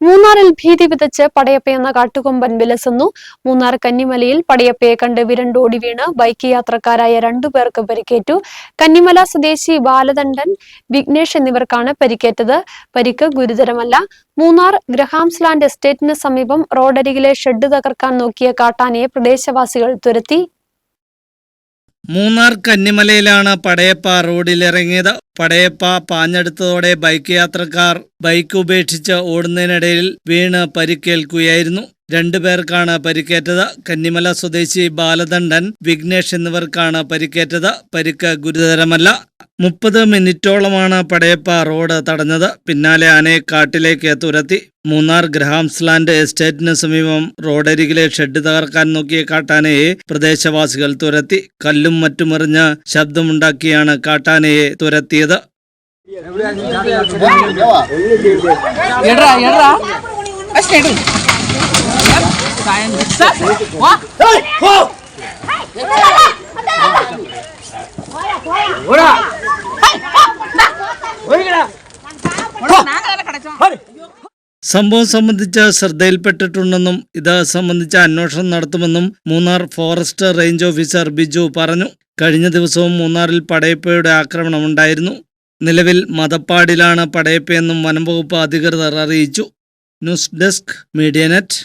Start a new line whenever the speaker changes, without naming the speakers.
മൂന്നാറിൽ ഭീതി വിതച്ച് പടയപ്പയെന്ന കാട്ടുകൊമ്പൻ വിലസുന്നു. മൂന്നാർ കന്നിമലയിൽ പടയപ്പയെ കണ്ട് വിരണ്ടോടി വീണ് ബൈക്ക് യാത്രക്കാരായ രണ്ടുപേർക്ക് പരിക്കേറ്റു. കന്നിമല സ്വദേശി ബാലദണ്ഡൻ വിഘ്നേഷ് എന്നിവർക്കാണ് പരിക്കേറ്റത്. പരിക്ക് ഗുരുതരമല്ല. മൂന്നാർ ഗ്രഹാംസ് ലാൻഡ് എസ്റ്റേറ്റിന് സമീപം റോഡരികിലെ ഷെഡ് തകർക്കാൻ നോക്കിയ കാട്ടാനയെ പ്രദേശവാസികൾ തുരത്തി.
മൂന്നാർ കന്നിമലയിലാണ് പടയപ്പ റോഡിലിറങ്ങിയത്. പടയപ്പ പാഞ്ഞെടുത്തതോടെ ബൈക്ക് യാത്രക്കാർ ബൈക്ക് ഉപേക്ഷിച്ച് ഓടുന്നതിനിടയിൽ വീണ് പരിക്കേൽക്കുകയായിരുന്നു. രണ്ടു പേർക്കാണ് പരിക്കേറ്റത്. കന്നിമല സ്വദേശി ബാലദണ്ഡൻ വിഘ്നേഷ് എന്നിവർക്കാണ് പരിക്കേറ്റത്. പരിക്ക് ഗുരുതരമല്ല. മുപ്പത് മിനിറ്റോളമാണ് പടയപ്പ റോഡ് തടഞ്ഞത്. പിന്നാലെ ആനയെ കാട്ടിലേക്ക് തുരത്തി. മൂന്നാർ ഗ്രഹാംസ് ലാൻഡ് എസ്റ്റേറ്റിന് സമീപം റോഡരികിലെ ഷെഡ് തകർക്കാൻ നോക്കിയ കാട്ടാനയെ പ്രദേശവാസികൾ തുരത്തി. കല്ലും മറ്റുമെറിഞ്ഞ് ശബ്ദമുണ്ടാക്കിയാണ് കാട്ടാനയെ തുരത്തിയത്.
ഓടാ.
സംഭവം സംബന്ധിച്ച ശ്രദ്ധയിൽപ്പെട്ടിട്ടുണ്ടെന്നും ഇത് സംബന്ധിച്ച അന്വേഷണം നടത്തുമെന്നും Munnar forest range officer Biju പറഞ്ഞു. കഴിഞ്ഞ ദിവസവും മൂന്നാറിൽ പടയപ്പയുടെ ആക്രമണമുണ്ടായിരുന്നു നിലവിൽ മതപ്പാടിലാണ് പടയപ്പയെന്നും വനംവകുപ്പ് അധികൃതർ അറിയിച്ചു. News desk media net.